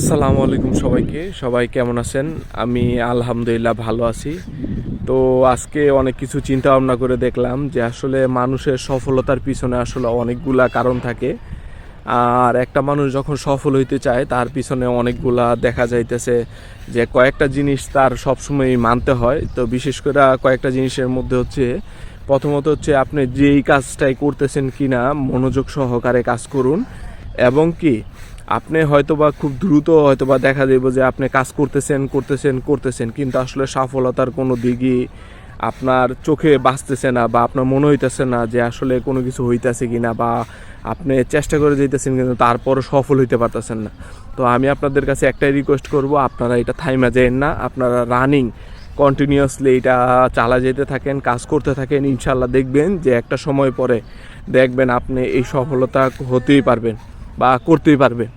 আসসালামু আলাইকুম সবাইকে। সবাই কেমন আছেন? আমি আলহামদুলিল্লাহ ভালো আছি। তো আজকে অনেক কিছু চিন্তা ভাবনা করে দেখলাম যে আসলে মানুষের সফলতার পিছনে আসলে অনেকগুলা কারণ থাকে। আর একটা মানুষ যখন সফল হইতে চায়, তার পিছনে অনেকগুলা দেখা যাইতেছে যে কয়েকটা জিনিস তার সবসময় মানতে হয়। তো বিশেষ করে কয়েকটা জিনিসের মধ্যে হচ্ছে, প্রথমত হচ্ছে আপনি যেই কাজটাই করতেছেন কিনা, মনোযোগ সহকারে কাজ করুন। এবং কি আপনি হয়তোবা খুব দ্রুত হয়তোবা দেখা যাবে যে আপনি কাজ করতেছেন করতেছেন করতেছেন, কিন্তু আসলে সফলতার কোনো দিকই আপনার চোখে বাঁচতেছে না বা আপনার মনে হইতেছে না যে আসলে কোনো কিছু হইতেছে কি না বা আপনি চেষ্টা করে যেতেছেন কিন্তু তারপরও সফল হইতে পারতেছেন না। তো আমি আপনাদের কাছে একটাই রিকোয়েস্ট করব, আপনারা এটা থাইমা যেন না, আপনারা রানিং কন্টিনিউয়াসলি এটা চালা যেতে থাকেন, কাজ করতে থাকেন ইনশাল্লাহ দেখবেন যে একটা সময় পরে দেখবেন আপনি এই সফলতা হতেই পারবেন বা করতেই পারবেন।